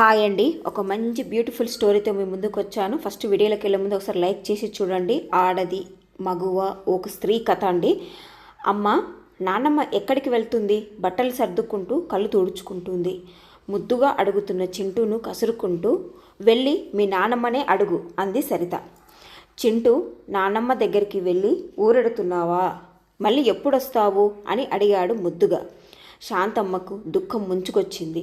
Hi అండి. ఒక మంచి బ్యూటిఫుల్ స్టోరీతో మీ ముందుకు వచ్చాను. ఫస్ట్ వీడియోలోకి వెళ్ళే ముందు ఒకసారి లైక్ చేసి చూడండి. ఆడది మగువ ఒక స్త్రీ కథ అండి. అమ్మ నాన్నమ్మ ఎక్కడికి వెళ్తుంది? బట్టలు సర్దుకుంటూ కళ్ళు తుడుచుకుంటుంది. ముద్దుగా అడుగుతున్న చింటూను కసురుకుంటూ వెళ్ళి మీ నాన్నమ్మనే అడుగు అంది సరిత. చింటూ నాన్నమ్మ దగ్గరికి వెళ్ళి ఊరెడుతున్నావా? మళ్ళీ ఎప్పుడొస్తావు? అని అడిగాడు ముద్దుగా. శాంతమ్మకు దుఃఖం ముంచుకొచ్చింది.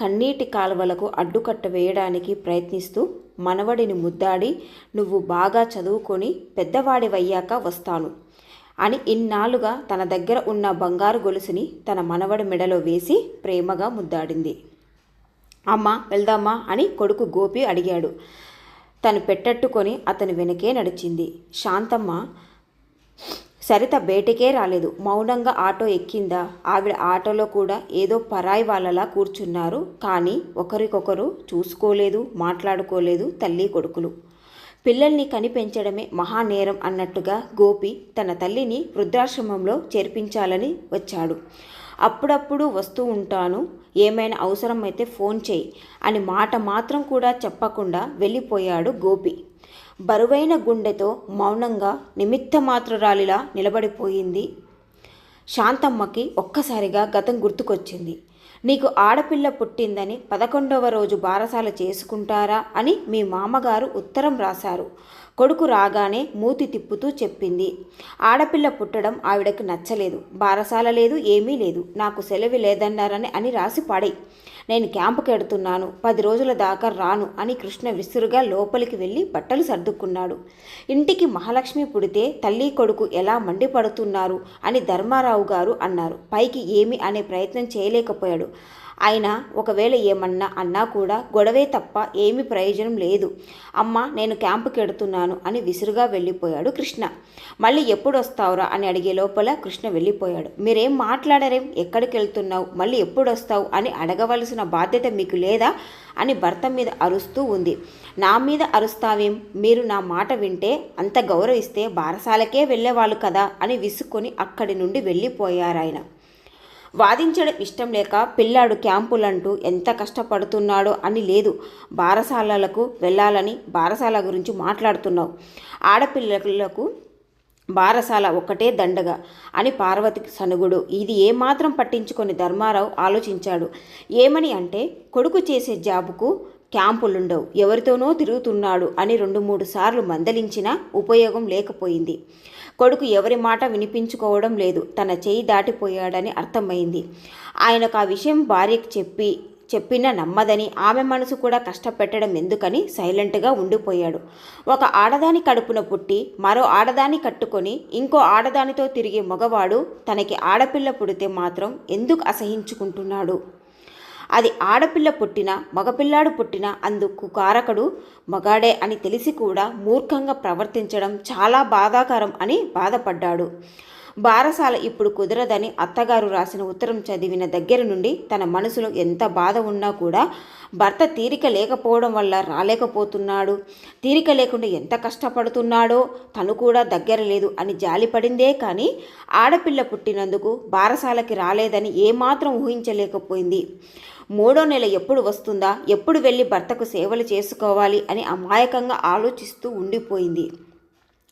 కన్నీటి కాలువలకు అడ్డుకట్ట వేయడానికి ప్రయత్నిస్తూ మనవడిని ముద్దాడి నువ్వు బాగా చదువుకొని పెద్దవాడివయ్యాక వస్తాను అని ఇన్నాళ్ళుగా తన దగ్గర ఉన్న బంగారు గొలుసుని తన మనవడి మెడలో వేసి ప్రేమగా ముద్దాడింది. అమ్మ వెళ్దామా అని కొడుకు గోపి అడిగాడు. తను పెట్టట్టుకొని అతని వెనకే నడిచింది. శాంతమ్మ సరిత బయటకే రాలేదు. మౌనంగా ఆటో ఎక్కిందా? ఆవిడ ఆటోలో కూడా ఏదో పరాయి వాళ్ళలా కూర్చున్నారు. కానీ ఒకరికొకరు చూసుకోలేదు మాట్లాడుకోలేదు తల్లి కొడుకులు. పిల్లల్ని కనిపెంచడమే మహానేరం అన్నట్టుగా గోపి తన తల్లిని వృద్ధాశ్రమంలో చేర్పించాలని వచ్చాడు. అప్పుడప్పుడు వస్తూ ఉంటాను. ఏమైనా అవసరమైతే ఫోన్ చేయి అని మాట మాత్రం కూడా చెప్పకుండా వెళ్ళిపోయాడు గోపి. బరువైన గుండెతో మౌనంగా నిమిత్తమాత్రురాలిలా నిలబడిపోయింది. శాంతమ్మకి ఒక్కసారిగా గతం గుర్తుకొచ్చింది. నీకు ఆడపిల్ల పుట్టిందని పదకొండవ రోజు బారసాల చేసుకుంటారా అని మీ మామగారు ఉత్తరం రాశారు. కొడుకు రాగానే మూతి తిప్పుతూ చెప్పింది. ఆడపిల్ల పుట్టడం ఆవిడకి నచ్చలేదు. బారసాల లేదు ఏమీ లేదు. నాకు సెలవు లేదన్నారని అని రాసి పాడై నేను క్యాంపుకి ఎడుతున్నాను పది రోజుల దాకా రాను అని కృష్ణ విసురుగా లోపలికి వెళ్ళి బట్టలు సర్దుకున్నాడు. ఇంటికి మహాలక్ష్మి పుడితే తల్లి కొడుకు ఎలా మండిపడుతున్నారు అని ధర్మారావు గారు అన్నారు. పైకి ఏమి అనే ప్రయత్నం చేయలేకపోయాడు. ఆయన ఒకవేళ ఏమన్నా అన్నా కూడా గొడవే తప్ప ఏమి ప్రయోజనం లేదు. అమ్మ నేను క్యాంపుకి ఎడుతున్నాను అని విసురుగా వెళ్ళిపోయాడు కృష్ణ. మళ్ళీ ఎప్పుడు వస్తావురా అని అడిగే లోపల కృష్ణ వెళ్ళిపోయాడు. మీరేం మాట్లాడరేం? ఎక్కడికి వెళ్తున్నావు మళ్ళీ ఎప్పుడు వస్తావు అని అడగవలసిన బాధ్యత మీకు లేదా అని భర్త మీద అరుస్తూ ఉంది. నా మీద అరుస్తావేం? మీరు నా మాట వింటే అంత గౌరవిస్తే బారసాలకే వెళ్ళేవాళ్ళు కదా అని విసుక్కొని అక్కడి నుండి వెళ్ళిపోయారాయన. వాదించడం ఇష్టం లేక పిల్లాడు క్యాంపులంటూ ఎంత కష్టపడుతున్నాడో అని లేదు. బారసాలలకు వెళ్ళాలని బారసాల గురించి మాట్లాడుతున్నావు. ఆడపిల్లలకు బారసాల ఒక్కటే దండగా అని పార్వతికి సనుగుడు. ఇది ఏమాత్రం పట్టించుకొని ధర్మారావు ఆలోచించాడు. ఏమని అంటే కొడుకు చేసే జాబుకు క్యాంపులుండవు. ఎవరితోనో తిరుగుతున్నాడు అని రెండు మూడు సార్లు మందలించినా ఉపయోగం లేకపోయింది. కొడుకు ఎవరి మాట వినిపించుకోవడం లేదు. తన చేయి దాటిపోయాడని అర్థమైంది. ఆయనకు ఆ విషయం భార్యకు చెప్పి చెప్పినా నమ్మదని ఆమె మనసు కూడా కష్టపెట్టడం ఎందుకని సైలెంట్గా ఉండిపోయాడు. ఒక ఆడదాని కడుపున పుట్టి మరో ఆడదాని కట్టుకొని ఇంకో ఆడదానితో తిరిగే మగవాడు తనకి ఆడపిల్ల పుడితే మాత్రం ఎందుకు అసహించుకుంటున్నాడు? అది ఆడపిల్ల పుట్టిన మగపిల్లాడు పుట్టిన అందుకు కారకుడు మగాడే అని తెలిసి కూడా మూర్ఖంగా ప్రవర్తించడం చాలా బాధాకరం అని బాధపడ్డాడు. బారసాల ఇప్పుడు కుదరదని అత్తగారు రాసిన ఉత్తరం చదివిన దగ్గర నుండి తన మనసులో ఎంత బాధ ఉన్నా కూడా భర్త తీరిక లేకపోవడం వల్ల రాలేకపోతున్నాడు. తీరిక లేకుండా ఎంత కష్టపడుతున్నాడో తను కూడా దగ్గర లేదు అని జాలిపడిందే కానీ ఆడపిల్ల పుట్టినందుకు బారసాలకి రాలేదని ఏమాత్రం ఊహించలేకపోయింది. మూడో నెల ఎప్పుడు వస్తుందా? ఎప్పుడు వెళ్ళి భర్తకు సేవలు చేసుకోవాలి అని అమాయకంగా ఆలోచిస్తూ ఉండిపోయింది.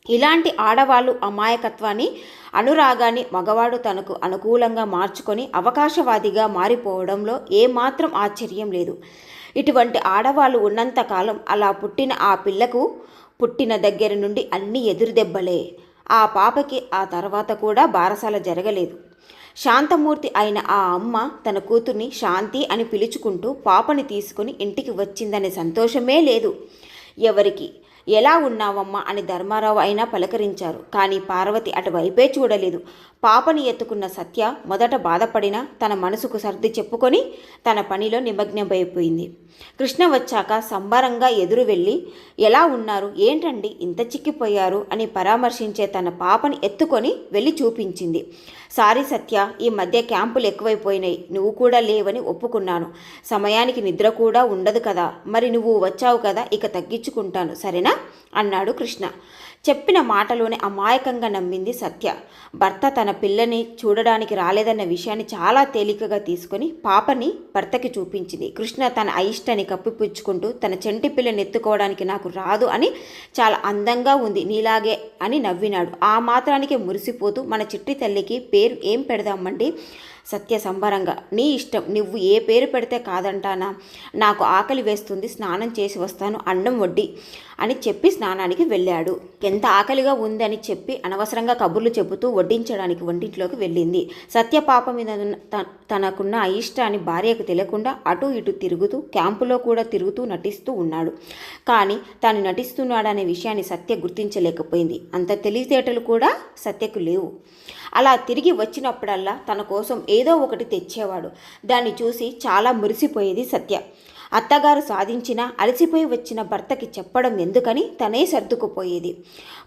ఇలాంటి ఆడవాళ్ళు అమాయకత్వాన్ని అనురాగాన్ని మగవాడు తనకు అనుకూలంగా మార్చుకొని అవకాశవాదిగా మారిపోవడంలో ఏమాత్రం ఆశ్చర్యం లేదు. ఇటువంటి ఆడవాళ్ళు ఉన్నంతకాలం అలా పుట్టిన ఆ పిల్లకు పుట్టిన దగ్గర నుండి అన్ని ఎదురుదెబ్బలే. ఆ పాపకి ఆ తర్వాత కూడా బారసాల జరగలేదు. శాంతమూర్తి అయిన ఆ అమ్మ తన కూతుర్ని శాంతి అని పిలుచుకుంటూ పాపని తీసుకుని ఇంటికి వచ్చిందనే సంతోషమే లేదు. ఎవరికి? ఎలా ఉన్నావమ్మా అని ధర్మారావు అయినా పలకరించారు. కానీ పార్వతి అటువైపే చూడలేదు. పాపని ఎత్తుకున్న సత్య మొదట బాధపడినా తన మనసుకు సర్ది చెప్పుకొని తన పనిలో నిమగ్నమైపోయింది. కృష్ణ వచ్చాక సంబరంగా ఎదురు వెళ్ళి ఎలా ఉన్నారు? ఏంటండి? ఇంత చిక్కిపోయారు? అని పరామర్శించే తన పాపని ఎత్తుకొని వెళ్ళి చూపించింది. సారీ సత్య ఈ మధ్య క్యాంపులు ఎక్కువైపోయినాయి. నువ్వు కూడా లేవని ఒప్పుకున్నాను. సమయానికి నిద్ర కూడా ఉండదు కదా. మరి నువ్వు వచ్చావు కదా ఇక తగ్గించుకుంటాను. సరేనా? అన్నాడు కృష్ణ. చెప్పిన మాటలోనే అమాయకంగా నమ్మింది సత్య. భర్త తన పిల్లని చూడడానికి రాలేదన్న విషయాన్ని చాలా తేలికగా తీసుకొని పాపని భర్తకి చూపించింది. కృష్ణ తన అయిష్ట అయిష్టని కప్పిపుచ్చుకుంటూ తన చెంటి పిల్లని ఎత్తుకోవడానికి నాకు రాదు అని చాలా అందంగా ఉంది నీలాగే అని నవ్వినాడు. ఆ మాత్రానికే మురిసిపోతూ మన చిట్టి తల్లికి పేరు ఏం పెడదామండి? సత్య సంబరంగా నీ ఇష్టం. నువ్వు ఏ పేరు పెడితే కాదంటానా? నాకు ఆకలి వేస్తుంది. స్నానం చేసి వస్తాను. అన్నం వడ్డీ అని చెప్పి స్నానానికి వెళ్ళాడు. ఎంత ఆకలిగా ఉందని చెప్పి అనవసరంగా కబుర్లు చెబుతూ వడ్డించడానికి వంటింట్లోకి వెళ్ళింది. సత్య పాప మీద ఉన్న త- తనకున్న అయిష్టాన్ని భార్యకు తెలియకుండా అటు ఇటు తిరుగుతూ క్యాంపులో కూడా తిరుగుతూ నటిస్తూ ఉన్నాడు. కానీ తాను నటిస్తున్నాడనే విషయాన్ని సత్య గుర్తించలేకపోయింది. అంత తెలివితేటలు కూడా సత్యకు లేవు. అలా తిరిగి వచ్చినప్పుడల్లా తన కోసం ఏదో ఒకటి తెచ్చేవాడు. దాన్ని చూసి చాలా మురిసిపోయేది సత్య. అత్తగారు సాధించినా అలసిపోయి వచ్చిన భర్తకి చెప్పడం ఎందుకని తనే సర్దుకుపోయేది.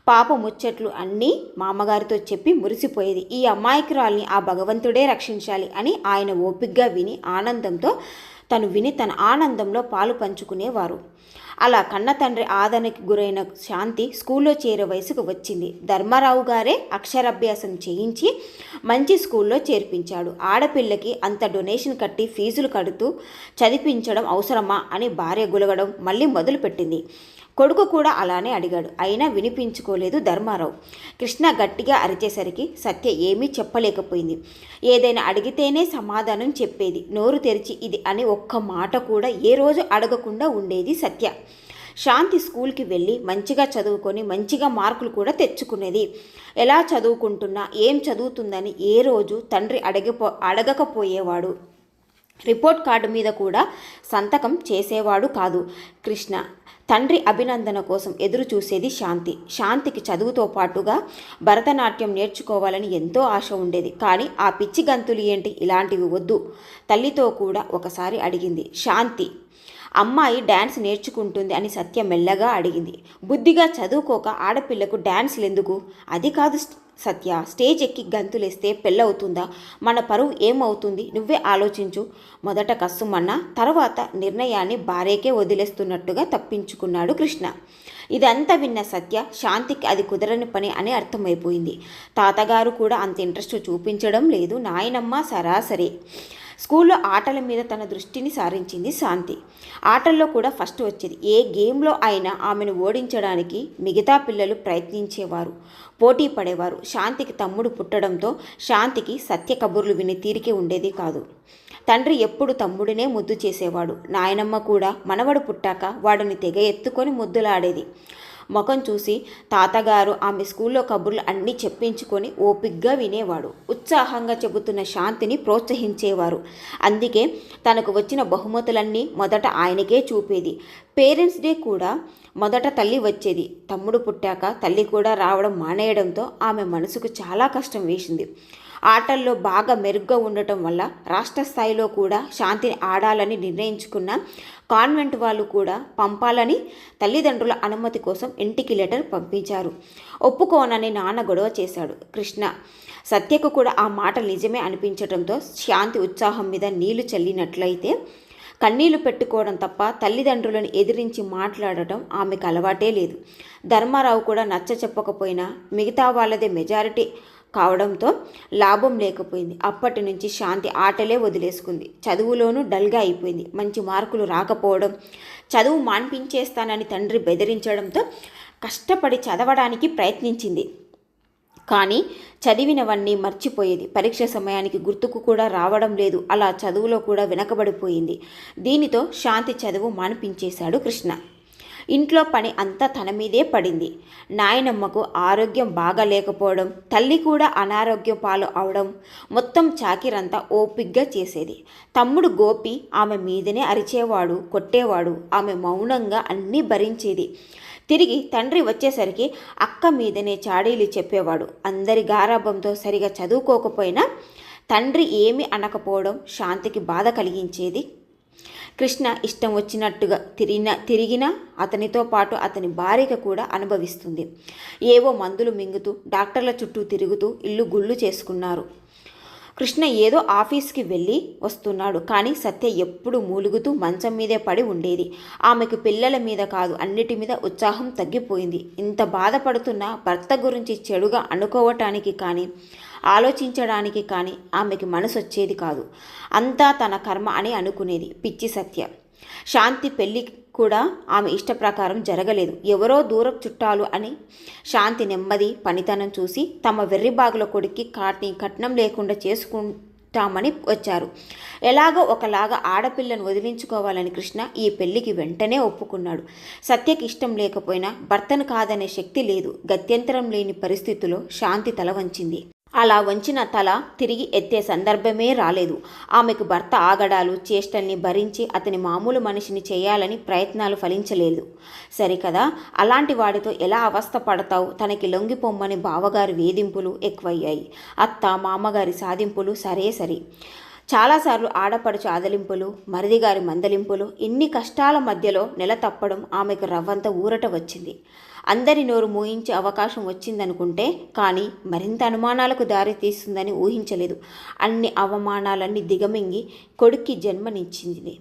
పాప ముచ్చట్లు అన్నీ మామగారితో చెప్పి మురిసిపోయేది. ఈ అమాయకురాల్ని ఆ భగవంతుడే రక్షించాలి అని ఆయన ఓపిగ్గా విని ఆనందంతో తను విని తన ఆనందంలో పాలు పంచుకునేవారు. అలా కన్న తండ్రి ఆదరణకి గురైన శాంతి స్కూల్లో చేరే వయసుకు వచ్చింది. ధర్మారావు గారే అక్షరాభ్యాసం చేయించి మంచి స్కూల్లో చేర్పించాడు. ఆడపిల్లకి అంత డొనేషన్ కట్టి ఫీజులు కడుతూ చదివించడం అవసరమా అని భార్య గులగడం మళ్ళీ మొదలుపెట్టింది. కొడుకు కూడా అలానే అడిగాడు. అయినా వినిపించుకోలేదు ధర్మారావు. కృష్ణ గట్టిగా అరిచేసరికి సత్య ఏమీ చెప్పలేకపోయింది. ఏదైనా అడిగితేనే సమాధానం చెప్పేది. నోరు తెరిచి ఇది అని ఒక్క మాట కూడా ఏ రోజు అడగకుండా ఉండేది సత్య. శాంతి స్కూల్కి వెళ్ళి మంచిగా చదువుకొని మంచిగా మార్కులు కూడా తెచ్చుకునేది. ఎలా చదువుకుంటున్నా ఏం చదువుతుందని ఏ రోజు తండ్రి అడగపో అడగకపోయేవాడు. రిపోర్ట్ కార్డు మీద కూడా సంతకం చేసేవాడు కాదు. కృష్ణ తండ్రి అభినందన కోసం ఎదురు చూసేది శాంతి. శాంతికి చదువుతో పాటుగా భరతనాట్యం నేర్చుకోవాలని ఎంతో ఆశ ఉండేది. కానీ ఆ పిచ్చి గంతులు ఏంటి? ఇలాంటివి వద్దు. తల్లితో కూడా ఒకసారి అడిగింది. శాంతి అమ్మాయి డ్యాన్స్ నేర్చుకుంటుంది అని సత్య మెల్లగా అడిగింది. బుద్ధిగా చదువుకోక ఆడపిల్లకు డ్యాన్స్లు ఎందుకు అది కాదు సత్య స్టేజ్ ఎక్కి గంతులేస్తే పెళ్ళవుతుందా? మన పరువు ఏమవుతుంది? నువ్వే ఆలోచించు. మొదట కస్సుమన్న తర్వాత నిర్ణయాన్ని భార్యకే వదిలేస్తున్నట్టుగా తప్పించుకున్నాడు కృష్ణ. ఇదంతా విన్న సత్య శాంతికి అది కుదరని పని అని అర్థమైపోయింది. తాతగారు కూడా అంత ఇంట్రెస్ట్ చూపించడం లేదు. నాయనమ్మ సరాసరి. స్కూల్లో ఆటల మీద తన దృష్టిని సారించింది శాంతి. ఆటల్లో కూడా ఫస్ట్ వచ్చేది. ఏ గేమ్లో అయినా ఆమెను ఓడించడానికి మిగతా పిల్లలు ప్రయత్నించేవారు పోటీ పడేవారు. శాంతికి తమ్ముడు పుట్టడంతో శాంతికి సత్య కబుర్లు విని తీరికే ఉండేది కాదు. తండ్రి ఎప్పుడు తమ్ముడినే ముద్దు చేసేవాడు. నాయనమ్మ కూడా మనవడు పుట్టాక వాడిని తెగ ఎత్తుకొని ముద్దులాడేది. ముఖం చూసి తాతగారు ఆమె స్కూల్లో కబుర్లు అన్నీ చెప్పించుకొని ఓపిగ్గా వినేవాడు. ఉత్సాహంగా చెబుతున్న శాంతిని ప్రోత్సహించేవారు. అందుకే తనకు వచ్చిన బహుమతులన్నీ మొదట ఆయనకే చూపేది. పేరెంట్స్ డే కూడా మొదట తల్లి వచ్చేది. తమ్ముడు పుట్టాక తల్లి కూడా రావడం మానేయడంతో ఆమె మనసుకు చాలా కష్టం వేసింది. ఆటల్లో బాగా మెరుగ్గా ఉండటం వల్ల రాష్ట్ర స్థాయిలో కూడా శాంతిని ఆడాలని నిర్ణయించుకున్న కాన్వెంట్ వాళ్ళు కూడా పంపాలని తల్లిదండ్రుల అనుమతి కోసం ఇంటికి లెటర్ పంపించారు. ఒప్పుకోనని నాన్న గొడవ చేశాడు. కృష్ణ సత్యకు కూడా ఆ మాట నిజమే అనిపించడంతో శాంతి ఉత్సాహం మీద నీళ్ళు చల్లినట్లయితే కన్నీళ్ళు పెట్టుకోవడం తప్ప తల్లిదండ్రులను ఎదిరించి మాట్లాడటం ఆమెకు అలవాటే లేదు. ధర్మారావు కూడా నచ్చ చెప్పకపోయినా మిగతా వాళ్ళదే మెజారిటీ కావడంతో లాభం లేకపోయింది. అప్పటి నుంచి శాంతి ఆటలే వదిలేసుకుంది. చదువులోనూ డల్గా అయిపోయింది. మంచి మార్కులు రాకపోవడం చదువు మాన్పించేస్తానని తండ్రి బెదిరించడంతో కష్టపడి చదవడానికి ప్రయత్నించింది. కానీ చదివినవన్నీ మర్చిపోయేది. పరీక్ష సమయానికి గుర్తుకు కూడా రావడం లేదు. అలా చదువులో కూడా వెనకబడిపోయింది. దీనితో శాంతి చదువు మానిపించేశాడు కృష్ణ. ఇంట్లో పని అంతా తన మీదే పడింది. నాయనమ్మకు ఆరోగ్యం బాగాలేకపోవడం తల్లి కూడా అనారోగ్యం పాలు అవడం మొత్తం చాకిరంతా ఓపిగ్గా చేసేది. తమ్ముడు గోపి ఆమె మీదనే అరిచేవాడు కొట్టేవాడు ఆమె మౌనంగా అన్నీ భరించేది. తిరిగి తండ్రి వచ్చేసరికి అక్క మీదనే చాడీలు చెప్పేవాడు. అందరి గారాభంతో సరిగా చదువుకోకపోయినా తండ్రి ఏమి అనకపోవడం శాంతికి బాధ కలిగించేది కృష్ణ ఇష్టం వచ్చినట్టుగా తిరిగిన తిరిగినా అతనితో పాటు అతని భార్యక కూడా అనుభవిస్తుంది. ఏవో మందులు మింగుతూ డాక్టర్ల చుట్టూ తిరుగుతూ ఇల్లు గుళ్ళు చేసుకున్నారు. కృష్ణ ఏదో ఆఫీస్కి వెళ్ళి వస్తున్నాడు. కానీ సత్య ఎప్పుడు మూలుగుతూ మంచం మీదే పడి ఉండేది. ఆమెకు పిల్లల మీద కాదు అన్నిటి మీద ఉత్సాహం తగ్గిపోయింది. ఇంత బాధపడుతున్న భర్త గురించి చెడుగా అనుకోవటానికి కానీ ఆలోచించడానికి కానీ ఆమెకి మనసు వచ్చేది కాదు. అంతా తన కర్మ అని అనుకునేది పిచ్చి సత్య. శాంతి పెళ్ళి కూడా ఆమె ఇష్ట ప్రకారం జరగలేదు. ఎవరో దూర చుట్టాలు అని శాంతి నెమ్మది పనితనం చూసి తమ వెర్రిబాగుల కొడుక్కి కాటిని కట్నం లేకుండా చేసుకుంటామని వచ్చారు. ఎలాగో ఒకలాగా ఆడపిల్లను వదిలించుకోవాలని కృష్ణ ఈ పెళ్ళికి వెంటనే ఒప్పుకున్నాడు. సత్యకి ఇష్టం లేకపోయినా భర్తను కాదనే శక్తి లేదు. గత్యంతరం లేని పరిస్థితిలో శాంతి తల వంచింది. అలా వంచిన తల తిరిగి ఎత్తే సందర్భమే రాలేదు. ఆమెకు భర్త ఆగడాలు చేష్టల్ని భరించి అతని మామూలు మనిషిని చేయాలని ప్రయత్నాలు ఫలించలేదు. సరికదా? అలాంటి వాడితో ఎలా అవస్థ పడతావు? తనకి లొంగిపోమ్మని బావగారి వేధింపులు ఎక్కువయ్యాయి. అత్త మామగారి సాధింపులు సరే సరి. చాలాసార్లు ఆడపడుచు ఆదలింపులు మరిదిగారి మందలింపులు ఇన్ని కష్టాల మధ్యలో నెల తప్పడం ఆమెకు రవ్వంత ఊరట వచ్చింది. అందరి నోరు మూయించే అవకాశం వచ్చిందనుకుంటే కానీ మరింత అనుమానాలకు దారి తీస్తుందని ఊహించలేదు. అన్ని అవమానాలన్నీ దిగమింగి కొడుక్కి జన్మనిచ్చింది.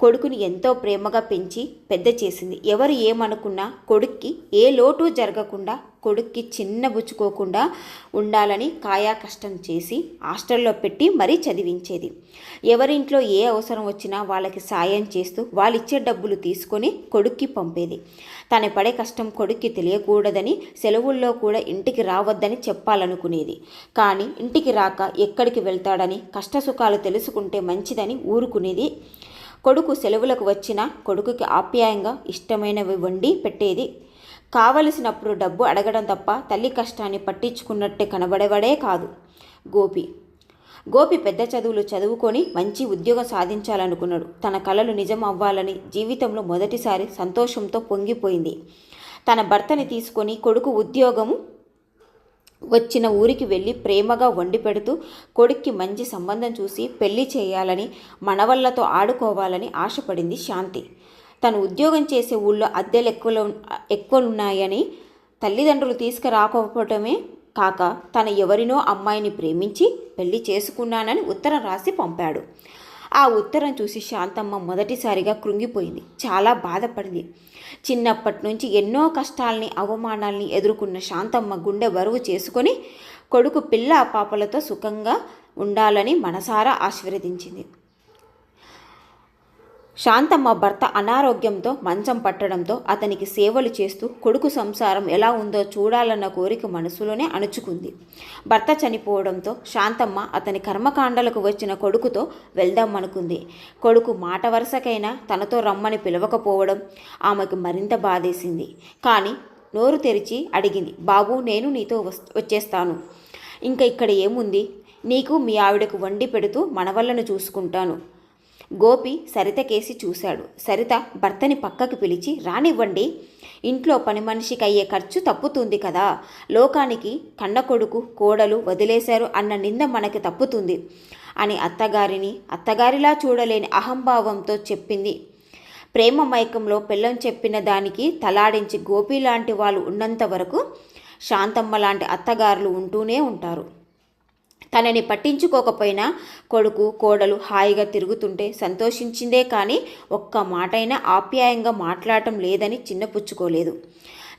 కొడుకుని ఎంతో ప్రేమగా పెంచి పెద్ద చేసింది. ఎవరు ఏమనుకున్నా కొడుక్కి ఏ లోటు జరగకుండా కొడుక్కి చిన్నబుచ్చుకోకుండా ఉండాలని కాయా కష్టం చేసి హాస్టల్లో పెట్టి మరీ చదివించేది. ఎవరింట్లో ఏ అవసరం వచ్చినా వాళ్ళకి సాయం చేస్తూ వాళ్ళిచ్చే డబ్బులు తీసుకొని కొడుక్కి పంపేది. తన పడే కష్టం కొడుక్కి తెలియకూడదని సెలవుల్లో కూడా ఇంటికి రావద్దని చెప్పాలనుకునేది. కానీ ఇంటికి రాక ఎక్కడికి వెళ్తాడని కష్టసుఖాలు తెలుసుకుంటే మంచిదని ఊరుకునేది కొడుకు సెలవులకు వచ్చిన కొడుకుకి ఆప్యాయంగా ఇష్టమైనవి వండి పెట్టేది. కావలసినప్పుడు డబ్బు అడగడం తప్ప తల్లి కష్టాన్ని పట్టించుకున్నట్టే కనబడేవాడే కాదు. గోపి. గోపి పెద్ద చదువులు చదువుకొని మంచి ఉద్యోగం సాధించాలనుకున్నాడు. తన కలలు నిజం అవ్వాలని జీవితంలో మొదటిసారి సంతోషంతో పొంగిపోయింది. తన భర్తని తీసుకొని కొడుకు ఉద్యోగము వచ్చిన ఊరికి వెళ్ళి ప్రేమగా వండి పెడుతూ కొడుక్కి మంచి సంబంధం చూసి పెళ్ళి చేయాలని మనవళ్ళతో ఆడుకోవాలని ఆశపడింది శాంతి. తను ఉద్యోగం చేసే ఊళ్ళో అద్దెలు ఎక్కువ ఎక్కువలున్నాయని తల్లిదండ్రులు తీసుకురాకపోవటమే కాక తన ఎవరినో అమ్మాయిని ప్రేమించి పెళ్ళి చేసుకున్నానని ఉత్తరం రాసి పంపాడు. ఆ ఉత్తరం చూసి శాంతమ్మ మొదటిసారిగా కృంగిపోయింది. చాలా బాధపడింది. చిన్నప్పటి నుంచి ఎన్నో కష్టాల్ని అవమానాల్ని ఎదుర్కొన్న శాంతమ్మ గుండె బరువు చేసుకొని కొడుకు పిల్ల పాపలతో సుఖంగా ఉండాలని మనసారా ఆశీర్వదించింది. శాంతమ్మ భర్త అనారోగ్యంతో మంచం పట్టడంతో అతనికి సేవలు చేస్తూ కొడుకు సంసారం ఎలా ఉందో చూడాలన్న కోరిక మనసులోనే అణుచుకుంది. భర్త చనిపోవడంతో శాంతమ్మ అతని కర్మకాండలకు వచ్చిన కొడుకుతో వెళ్దామనుకుంది. కొడుకు మాట వరుసకైనా తనతో రమ్మని పిలవకపోవడం ఆమెకు మరింత బాధేసింది. కానీ నోరు తెరిచి అడిగింది బాబు నేను నీతో వచ్చేస్తాను. ఇంకా ఇక్కడ ఏముంది? నీకు మీ ఆవిడకు వండి పెడుతూ మనవళ్ళను చూసుకుంటాను. గోపి సరితకేసి చూశాడు. సరిత భర్తని పక్కకి పిలిచి రానివ్వండి. ఇంట్లో పని మనిషికి అయ్యే ఖర్చు తప్పుతుంది కదా. లోకానికి కన్న కొడుకు కోడలు వదిలేశారు అన్న నింద మనకి తప్పుతుంది అని అత్తగారిని అత్తగారిలా చూడలేని అహంభావంతో చెప్పింది. ప్రేమ మైకంలో పిల్లం చెప్పిన దానికి తలాడించి గోపి లాంటి వాళ్ళు ఉన్నంత వరకు శాంతమ్మ లాంటి అత్తగారులు ఉంటూనే ఉంటారు. తనని పట్టించుకోకపోయినా కొడుకు కోడలు హాయిగా తిరుగుతుంటే సంతోషించిందే కానీ ఒక్క మాటైనా ఆప్యాయంగా మాట్లాడటం లేదని చిన్నపుచ్చుకోలేదు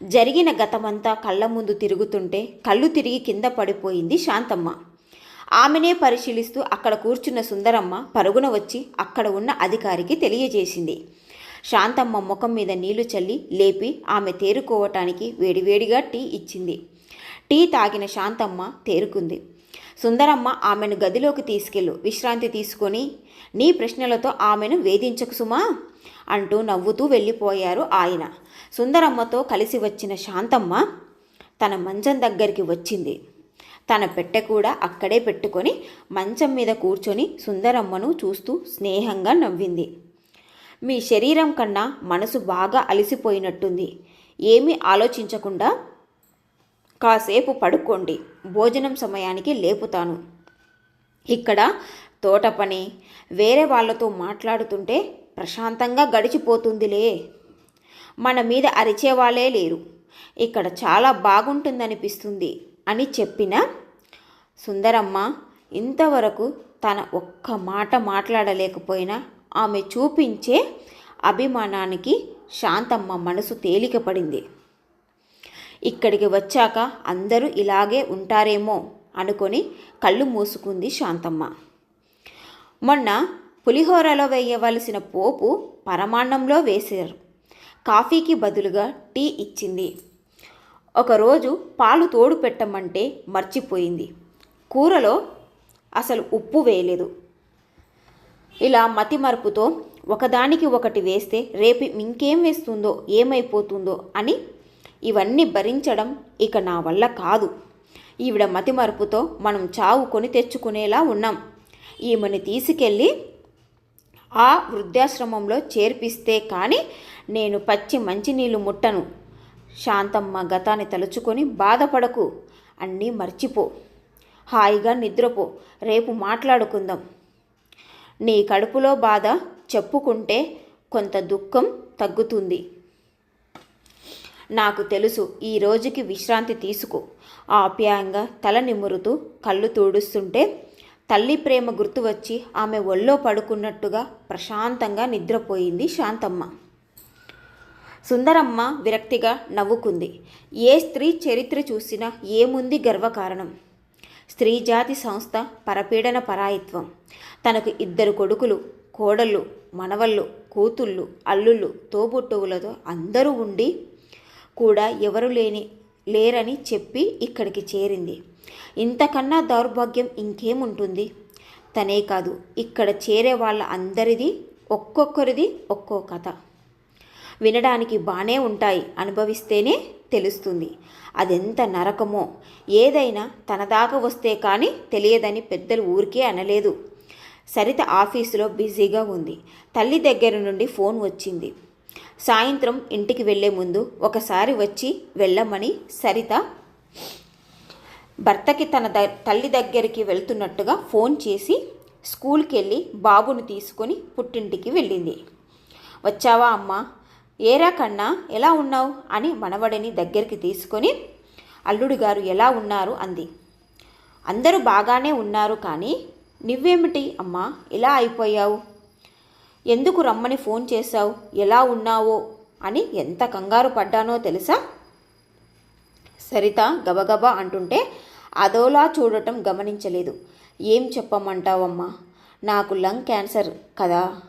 జరిగిన గతమంతా కళ్ళ ముందు తిరుగుతుంటే కళ్ళు తిరిగి కింద పడిపోయింది శాంతమ్మ. ఆమెనే పరిశీలిస్తూ అక్కడ కూర్చున్న సుందరమ్మ పరుగున వచ్చి అక్కడ ఉన్న అధికారికి తెలియజేసింది. శాంతమ్మ ముఖం మీద నీళ్ళు చల్లి లేపి ఆమె తేరుకోవటానికి వేడివేడిగా టీ ఇచ్చింది. టీ తాగిన శాంతమ్మ తేరుకుంది. సుందరమ్మ ఆమెను గదిలోకి తీసుకెళ్ళు. విశ్రాంతి తీసుకొని నీ ప్రశ్నలతో ఆమెను వేధించకు సుమా అంటూ నవ్వుతూ వెళ్ళిపోయారు ఆయన. సుందరమ్మతో కలిసి వచ్చిన శాంతమ్మ తన మంచం దగ్గరికి వచ్చింది. తన పెట్టె కూడా అక్కడే పెట్టుకొని మంచం మీద కూర్చొని సుందరమ్మను చూస్తూ స్నేహంగా నవ్వింది. మీ శరీరం కన్నా మనసు బాగా అలసిపోయినట్టుంది. ఏమీ ఆలోచించకుండా కాసేపు పడుకోండి. భోజనం సమయానికి లేపుతాను. ఇక్కడ తోట పని. వేరే వాళ్ళతో మాట్లాడుతుంటే ప్రశాంతంగా గడిచిపోతుందిలే. మన మీద అరిచేవాళ్ళే లేరు. ఇక్కడ చాలా బాగుంటుందనిపిస్తుంది అని చెప్పిన సుందరమ్మ ఇంతవరకు తన ఒక్క మాట మాట్లాడలేకపోయినా ఆమె చూపించే అభిమానానికి శాంతమ్మ మనసు తేలికపడింది. ఇక్కడికి వచ్చాక అందరూ ఇలాగే ఉంటారేమో అనుకొని కళ్ళు మూసుకుంది శాంతమ్మ. మొన్న పులిహోరలో వేయవలసిన పోపు పరమాన్నంలో వేశారు. కాఫీకి బదులుగా టీ ఇచ్చింది. ఒకరోజు పాలు తోడు పెట్టమంటే మర్చిపోయింది. కూరలో అసలు ఉప్పు వేయలేదు. ఇలా మతిమరుపుతో ఒకదానికి ఒకటి వేస్తే రేపు ఇంకేం వేస్తుందో ఏమైపోతుందో అని ఇవన్నీ భరించడం ఇక నా వల్ల కాదు. ఈవిడ మతిమరుపుతో మనం చావు కొని తెచ్చుకునేలా ఉన్నాం. ఈమెని తీసుకెళ్ళి ఆ వృద్ధాశ్రమంలో చేర్పిస్తే కానీ నేను పచ్చి మంచినీళ్ళు ముట్టను. శాంతమ్మ గతాన్ని తలుచుకొని బాధపడకు. అన్నీ మర్చిపో. హాయిగా నిద్రపో. రేపు మాట్లాడుకుందాం. నీ కడుపులో బాధ చెప్పుకుంటే కొంత దుఃఖం తగ్గుతుంది. నాకు తెలుసు ఈ రోజుకి విశ్రాంతి తీసుకో. ఆప్యాయంగా తల నిమురుతూ కళ్ళు తూడుస్తుంటే తల్లి ప్రేమ గుర్తు వచ్చి ఆమె ఒళ్ళో పడుకున్నట్టుగా ప్రశాంతంగా నిద్రపోయింది శాంతమ్మ. సుందరమ్మ విరక్తిగా నవ్వుకుంది. ఏ స్త్రీ చరిత్ర చూసినా ఏముంది గర్వకారణం? స్త్రీ జాతి సంస్థ పరపీడన పరాయిత్వం. తనకు ఇద్దరు కొడుకులు కోడళ్ళు మనవళ్ళు కూతుళ్ళు అల్లుళ్ళు తోబుట్టువులతో అందరూ ఉండి కూడా ఎవరు లేని లేరని చెప్పి ఇక్కడికి చేరింది. ఇంతకన్నా దౌర్భాగ్యం ఇంకేముంటుంది? తనే కాదు ఇక్కడ చేరే వాళ్ళ అందరిది ఒక్కొక్కరిది ఒక్కో కథ. వినడానికి బాగానే ఉంటాయి అనుభవిస్తేనే తెలుస్తుంది. అదెంత నరకమో? ఏదైనా తన దాకా వస్తే కానీ తెలియదని పెద్దలు ఊరికే అనలేదు. సరిత ఆఫీసులో బిజీగా ఉంది. తల్లి దగ్గర నుండి ఫోన్ వచ్చింది. సాయంత్రం ఇంటికి వెళ్ళే ముందు ఒకసారి వచ్చి వెళ్ళమని సరిత భర్తకి తన ద తల్లి దగ్గరికి వెళ్తున్నట్టుగా ఫోన్ చేసి స్కూల్కి వెళ్ళి బాబును తీసుకొని పుట్టింటికి వెళ్ళింది. వచ్చావా అమ్మా? ఏరా కన్నా? ఎలా ఉన్నావు? అని మనవడిని దగ్గరికి తీసుకొని అల్లుడు గారు ఎలా ఉన్నారు? అంది. అందరూ బాగానే ఉన్నారు కానీ నువ్వేమిటి అమ్మా? ఇలా అయిపోయావు? ఎందుకు రమ్మని ఫోన్ చేశావు? ఎలా ఉన్నావో? అని ఎంత కంగారు పడ్డానో తెలుసా? సరిత గబగబా అంటుంటే అదోలా చూడటం గమనించలేదు. ఏం చెప్పమంటావమ్మా? నాకు లంగ్ క్యాన్సర్ కదా.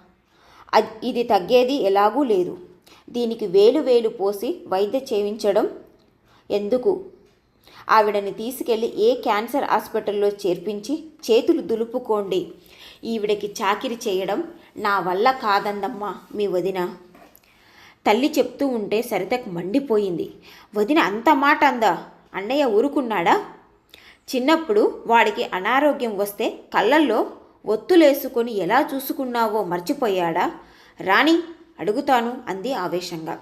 ఇది తగ్గేది ఎలాగూ లేదు. దీనికి వేలు వేలు పోసి వైద్య చేయించడం ఎందుకు? ఆవిడని తీసుకెళ్ళి ఏ క్యాన్సర్ హాస్పిటల్లో చేర్పించి చేతులు దులుపుకోండి. ఈవిడకి చాకిరి చేయడం నా వల్ల కాదందమ్మా మీ వదిన. తల్లి చెప్తూ ఉంటే సరితకు మండిపోయింది. వదిన అంత మాట అందా? అన్నయ్య ఊరుకున్నాడా? చిన్నప్పుడు వాడికి అనారోగ్యం వస్తే కళ్ళల్లో ఒత్తులేసుకొని ఎలా చూసుకున్నావో మర్చిపోయాడా? రాణి అడుగుతాను అంది ఆవేశంగా.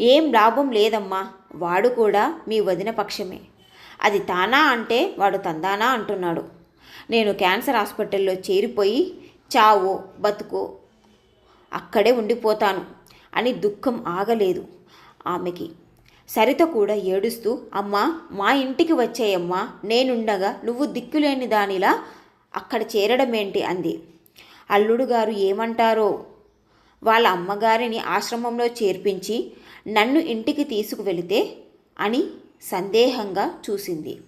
ఏం లాభం లేదమ్మా వాడు కూడా మీ వదిన పక్షమే. అది తానా అంటే వాడు తందానా అంటున్నాడు. నేను క్యాన్సర్ హాస్పిటల్లో చేరిపోయి చావో బతుకో అక్కడే ఉండిపోతాను అని దుఃఖం ఆగలేదు ఆమెకి. సరిత కూడా ఏడుస్తూ అమ్మా మా ఇంటికి వచ్చేయమ్మా నేనుండగా నువ్వు దిక్కులేని దానిలా అక్కడ చేరడమేంటి? అంది. అల్లుడు గారు ఏమంటారో? వాళ్ళ అమ్మగారిని ఆశ్రమంలో చేర్పించి నన్ను ఇంటికి తీసుకువెళితే అని సందేహంగా చూసింది.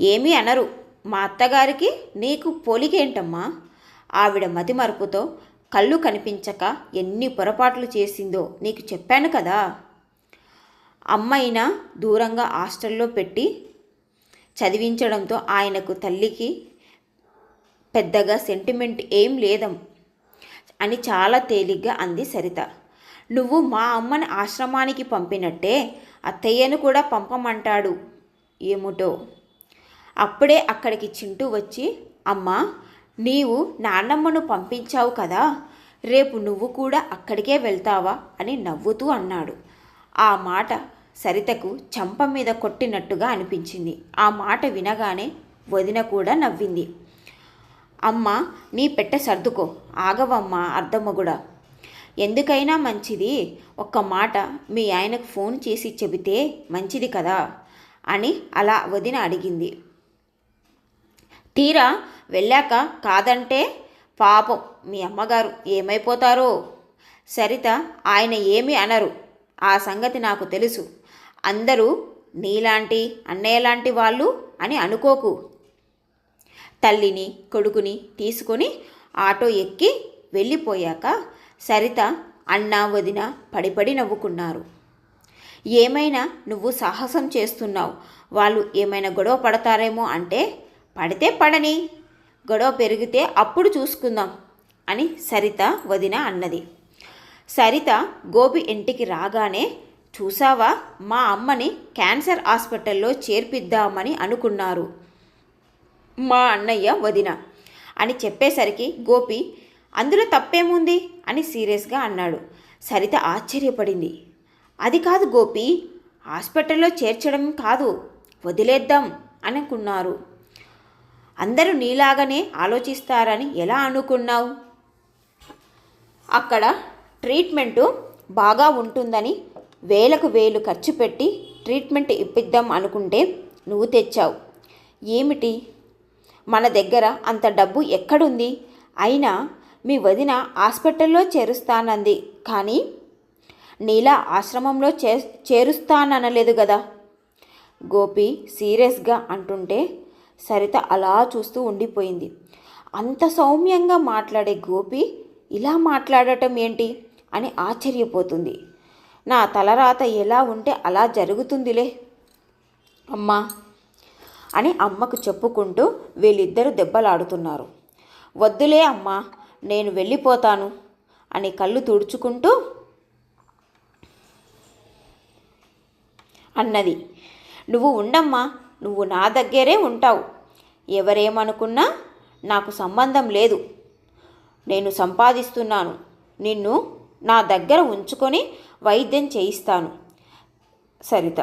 ఏమీ అనరు మా అత్తగారికి నీకు పోలికేంటమ్మా? ఆవిడ మతిమరుపుతో కళ్ళు కనిపించక ఎన్ని పొరపాట్లు చేసిందో నీకు చెప్పాను కదా. అమ్మైనా దూరంగా హాస్టల్లో పెట్టి చదివించడంతో ఆయనకు తల్లికి పెద్దగా సెంటిమెంట్ ఏం లేదం అని చాలా తేలిగ్గా అంది సరిత. నువ్వు మా అమ్మని ఆశ్రమానికి పంపినట్టే అత్తయ్యను కూడా పంపమంటాడు ఏమిటో? అప్పుడే అక్కడికి చింటూ వచ్చి అమ్మా నీవు నాన్నమ్మను పంపించావు కదా రేపు నువ్వు కూడా అక్కడికే వెళ్తావా? అని నవ్వుతూ అన్నాడు. ఆ మాట సరితకు చంప మీద కొట్టినట్టుగా అనిపించింది. ఆ మాట వినగానే వదిన కూడా నవ్వింది. అమ్మ నీ పెట్టె సర్దుకో ఆగవమ్మ అర్ధమ్మగుడా ఎందుకైనా మంచిది ఒక్క మాట మీ ఆయనకు ఫోన్ చేసి చెబితే మంచిది కదా అని అలా వదిన అడిగింది. తీరా వెళ్ళాక కాదంటే పాపం మీ అమ్మగారు ఏమైపోతారో? సరిత ఆయన ఏమి అనరు. ఆ సంగతి నాకు తెలుసు. అందరూ నీలాంటి అన్నయ్య లాంటి వాళ్ళు అని అనుకోకు. తల్లిని కొడుకుని తీసుకొని ఆటో ఎక్కి వెళ్ళిపోయాక సరిత అన్న వదిన పడిపడి నవ్వుకున్నారు. ఏమైనా నువ్వు సాహసం చేస్తున్నావు. వాళ్ళు ఏమైనా గొడవ పడతారేమో అంటే పడితే పడని గొడవ పెరిగితే అప్పుడు చూసుకుందాం అని సరిత వదిన అన్నది. సరిత గోపి ఇంటికి రాగానే చూసావా మా అమ్మని క్యాన్సర్ హాస్పిటల్లో చేర్పిద్దామని అనుకున్నారు. మా అన్నయ్య వదిన అని చెప్పేసరికి గోపి అందులో తప్పేముంది? అని సీరియస్గా అన్నాడు. సరిత ఆశ్చర్యపడింది. అది కాదు గోపి హాస్పిటల్లో చేర్చడం కాదు వదిలేద్దాం అనుకున్నారు. అందరూ నీలాగానే ఆలోచిస్తారని ఎలా అనుకున్నావు? అక్కడ ట్రీట్మెంటు బాగా ఉంటుందని వేలకు వేలు ఖర్చు పెట్టి ట్రీట్మెంట్ ఇప్పిద్దాం అనుకుంటే నువ్వు తెచ్చావు. ఏమిటి? మన దగ్గర అంత డబ్బు ఎక్కడుంది? అయినా మీ వదిన హాస్పిటల్లో చేరుస్తానంది. కానీ నీలా ఆశ్రమంలో చే చేరుస్తాననలేదు కదా. గోపి సీరియస్గా అంటుంటే సరిత అలా చూస్తూ ఉండిపోయింది. అంత సౌమ్యంగా మాట్లాడే గోపి ఇలా మాట్లాడటం ఏంటి? అని ఆశ్చర్యపోతుంది. నా తలరాత ఎలా ఉంటే అలా జరుగుతుందిలే. అమ్మా అని అమ్మకు చెప్పుకుంటూ వీళ్ళిద్దరూ దెబ్బలాడుతున్నారు. వద్దులే అమ్మా నేను వెళ్ళిపోతాను అని కళ్ళు తుడుచుకుంటూ అన్నది. నువ్వు ఉండమ్మా నువ్వు నా దగ్గరే ఉంటావు. ఎవరేమనుకున్నా నాకు సంబంధం లేదు. నేను సంపాదిస్తున్నాను. నిన్ను నా దగ్గర ఉంచుకొని వైద్యం చేయిస్తాను. సరిత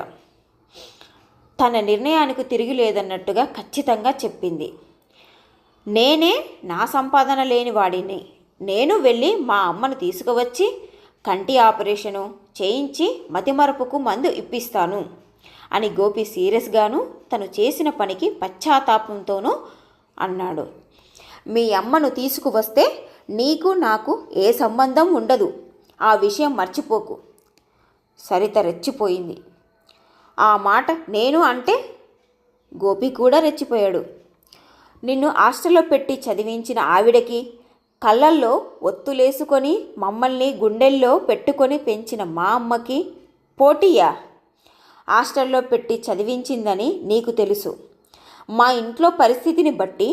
తన నిర్ణయానికి తిరిగి లేదన్నట్టుగా ఖచ్చితంగా చెప్పింది. నేనే నా సంపాదన లేని వాడిని. నేను వెళ్ళి మా అమ్మను తీసుకువచ్చి కంటి ఆపరేషను చేయించి మతిమరపుకు మందు ఇప్పిస్తాను. అని గోపి సీరియస్గాను తను చేసిన పనికి పశ్చాత్తాపంతోనూ అన్నాడు. మీ అమ్మను తీసుకువస్తే నీకు నాకు ఏ సంబంధం ఉండదు. ఆ విషయం మర్చిపోకు. సరిత రెచ్చిపోయింది. ఆ మాట నేను అంటే? గోపి కూడా రెచ్చిపోయాడు. నిన్ను హాస్టల్లో పెట్టి చదివించిన ఆవిడకి కళ్ళల్లో ఒత్తులేసుకొని మమ్మల్ని గుండెల్లో పెట్టుకొని పెంచిన మా అమ్మకి పోటీయా? హాస్టల్లో పెట్టి చదివించిందని నీకు తెలుసు. మా ఇంట్లో పరిస్థితిని బట్టి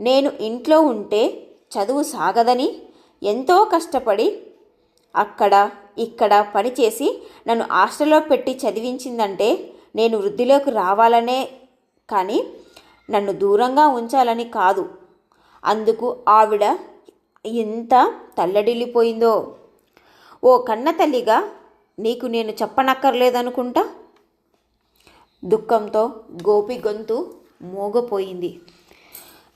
నేను ఇంట్లో ఉంటే చదువు సాగదని ఎంతో కష్టపడి అక్కడ ఇక్కడ పనిచేసి నన్ను హాస్టల్లో పెట్టి చదివించిందంటే నేను వృద్ధిలోకి రావాలనే కానీ నన్ను దూరంగా ఉంచాలని కాదు. అందుకు ఆవిడ ఎంత తల్లడిల్లిపోయిందో? ఓ కన్న తల్లిగా నీకు నేను చెప్పనక్కర్లేదనుకుంటా? దుఃఖంతో గోపి గొంతు మోగపోయింది.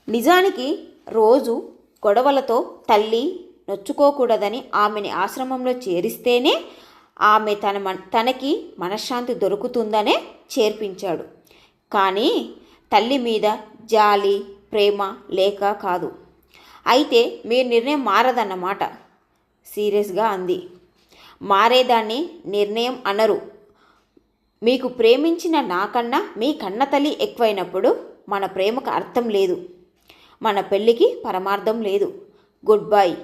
నిజానికి రోజు గొడవలతో తల్లి నొచ్చుకోకూడదని ఆమెని ఆశ్రమంలో చేరిస్తేనే ఆమె తన మన తనకి మనశ్శాంతి దొరుకుతుందనే చేర్పించాడు. కానీ తల్లి మీద జాలి ప్రేమ లేక కాదు. అయితే మీ నిర్ణయం మారదన్నమాట సీరియస్గా అంది. మారేదాన్ని నిర్ణయం అనరు. మీకు ప్రేమించిన నాకన్నా మీ కన్న తల్లి ఎక్కువైనప్పుడు మన ప్రేమకు అర్థం లేదు. మన పెళ్ళికి పరమార్థం లేదు. గుడ్ బై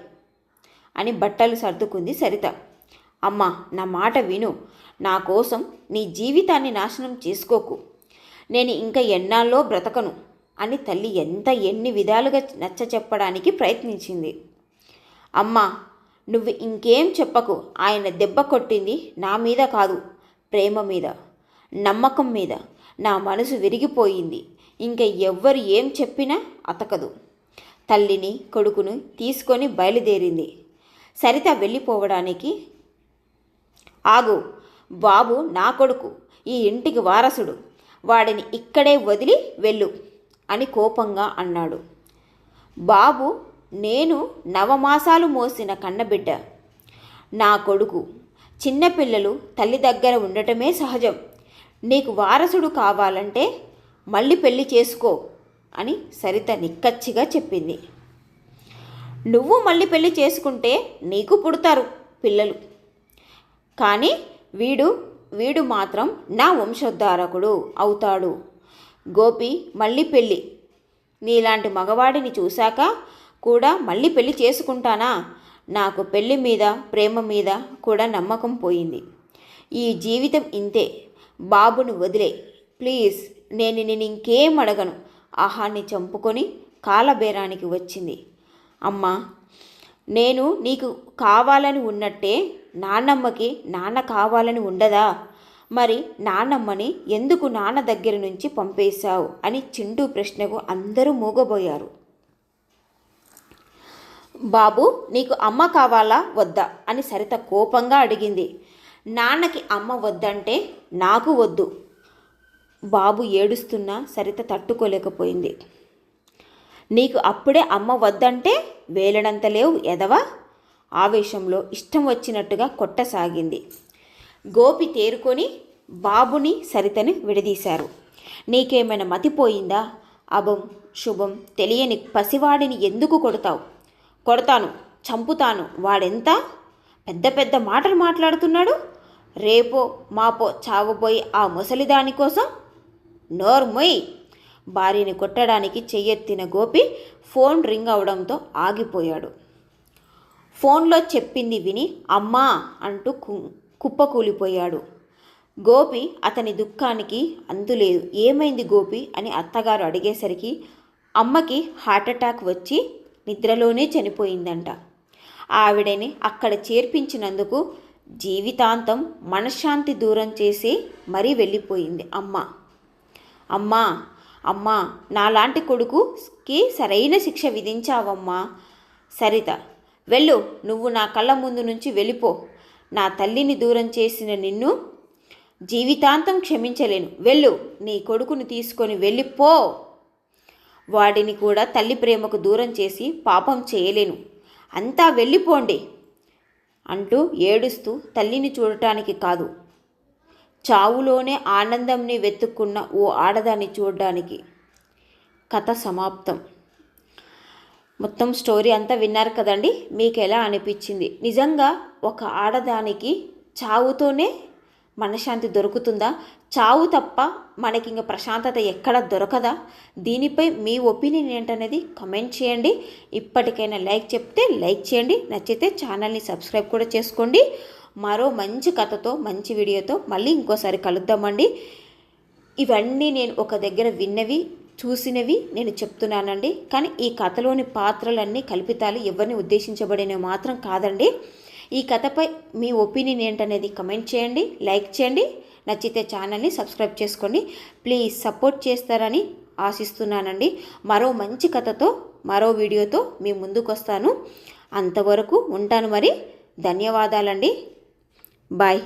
అని బట్టలు సర్దుకుంది సరిత. అమ్మ నా మాట విను. నా కోసం నీ జీవితాన్ని నాశనం చేసుకోకు. నేను ఇంకా ఎన్నాళ్ళో బ్రతకను అని తల్లి ఎంత ఎన్ని విధాలుగా నచ్చ చెప్పడానికి ప్రయత్నించింది. అమ్మా నువ్వు ఇంకేం చెప్పకు. ఆయన దెబ్బ కొట్టింది నా మీద కాదు ప్రేమ మీద. నమ్మకం మీద నా మనసు విరిగిపోయింది. ఇంకా ఎవ్వరు ఏం చెప్పినా అతకదు. తల్లిని కొడుకును తీసుకొని బయలుదేరింది. సరిత వెళ్ళిపోవడానికి ఆగు బాబు నా కొడుకు ఈ ఇంటికి వారసుడు వాడిని ఇక్కడే వదిలి వెళ్ళు అని కోపంగా అన్నాడు. బాబు నేను నవమాసాలు మోసిన కన్నబిడ్డ. నా కొడుకు చిన్నపిల్లలు తల్లి దగ్గర ఉండటమే సహజం. నీకు వారసుడు కావాలంటే మళ్ళీ పెళ్ళి చేసుకో అని సరిత నిక్కచ్చిగా చెప్పింది. నువ్వు మళ్ళీ పెళ్ళి చేసుకుంటే నీకు పుడతారు పిల్లలు. కానీ వీడు వీడు మాత్రం నా వంశోద్ధారకుడు అవుతాడు. గోపి మళ్ళీ పెళ్ళి నీలాంటి మగవాడిని చూశాక కూడా మళ్ళీ పెళ్ళి చేసుకుంటానా? నాకు పెళ్ళి మీద ప్రేమ మీద కూడా నమ్మకం పోయింది. ఈ జీవితం ఇంతే. బాబును వదిలే. ప్లీజ్ నేను నేను ఇంకేం అడగను. ఆహాన్ని చంపుకొని కాలబేరానికి వచ్చింది. అమ్మా నేను నీకు కావాలని ఉన్నట్టే నాన్నమ్మకి నాన్న కావాలని ఉండదా? మరి నాన్నమ్మని ఎందుకు నాన్న దగ్గర నుంచి పంపేశావు? అని చింటూ ప్రశ్నకు అందరూ మూగబోయారు. బాబు నీకు అమ్మ కావాలా? వద్దా? అని సరిత కోపంగా అడిగింది. నాన్నకి అమ్మ వద్దంటే నాకు వద్దు. బాబు ఏడుస్తున్నా సరిత తట్టుకోలేకపోయింది. నీకు అప్పుడే అమ్మ వద్దంటే వేలడంత లేవు ఎదవా? ఆవేశంలో ఇష్టం వచ్చినట్టుగా కొట్టసాగింది. గోపి తేరుకొని బాబుని సరితని విడదీశారు. నీకేమైనా మతిపోయిందా? అభం శుభం తెలియని పసివాడిని ఎందుకు కొడతావు? కొడతాను చంపుతాను వాడెంత? పెద్ద పెద్ద మాటలు మాట్లాడుతున్నాడు? రేపో మాపో చావబోయి ఆ ముసలిదాని కోసం నోర్మొయ్. భార్యని కొట్టడానికి చెయ్యెత్తిన గోపి ఫోన్ రింగ్ అవడంతో ఆగిపోయాడు. ఫోన్లో చెప్పింది విని అమ్మా అంటూ కుప్పకూలిపోయాడు. గోపి అతని దుఃఖానికి అందులేదు. ఏమైంది గోపి అని అత్తగారు అడిగేసరికి అమ్మకి హార్ట్అటాక్ వచ్చి నిద్రలోనే చనిపోయిందంట. ఆవిడని అక్కడ చేర్పించినందుకు జీవితాంతం మనశ్శాంతి దూరం చేసి మరీ వెళ్ళిపోయింది అమ్మ. అమ్మా అమ్మా నాలాంటి కొడుకుకి సరైన శిక్ష విధించావమ్మా. సరిత వెళ్ళు నువ్వు నా కళ్ళ ముందు నుంచి వెళ్ళిపో. నా తల్లిని దూరం చేసిన నిన్ను జీవితాంతం క్షమించలేను. వెళ్ళు నీ కొడుకుని తీసుకొని వెళ్ళిపో. వాడిని కూడా తల్లి ప్రేమకు దూరం చేసి పాపం చేయలేను. అంతా వెళ్ళిపోండి. అంటూ ఏడుస్తూ తల్లిని చూడటానికి కాదు. చావులోనే ఆనందంని వెతుక్కున్న ఓ ఆడదాన్ని చూడడానికి కథ సమాప్తం. మొత్తం స్టోరీ అంతా విన్నారు కదండి? మీకు ఎలా అనిపించింది? నిజంగా ఒక ఆడదానికి చావుతోనే మనశ్శాంతి దొరుకుతుందా? చావు తప్ప మనకి ఇంకా ప్రశాంతత ఎక్కడ దొరకదా? దీనిపై మీ ఒపీనియన్ ఏంటనేది కమెంట్ చేయండి. ఇప్పటికైనా లైక్ చెప్తే లైక్ చేయండి. నచ్చితే ఛానల్ని సబ్స్క్రైబ్ కూడా చేసుకోండి. మరో మంచి కథతో మంచి వీడియోతో మళ్ళీ ఇంకోసారి కలుద్దామండి. ఇవన్నీ నేను ఒక దగ్గర విన్నవి చూసినవి నేను చెప్తున్నానండి. కానీ ఈ కథలోని పాత్రలన్నీ కల్పితాలు ఎవరిని ఉద్దేశించబడినవి మాత్రం కాదండి. ఈ కథపై మీ ఒపీనియన్ ఏంటనేది కమెంట్ చేయండి లైక్ చేయండి నచ్చితే ఛానల్ని సబ్స్క్రైబ్ చేసుకోండి. ప్లీజ్ సపోర్ట్ చేస్తారని ఆశిస్తున్నానండి. మరో మంచి కథతో మరో వీడియోతో మీ ముందుకు వస్తాను అంతవరకు ఉంటాను మరి. ధన్యవాదాలండి. బాయ్.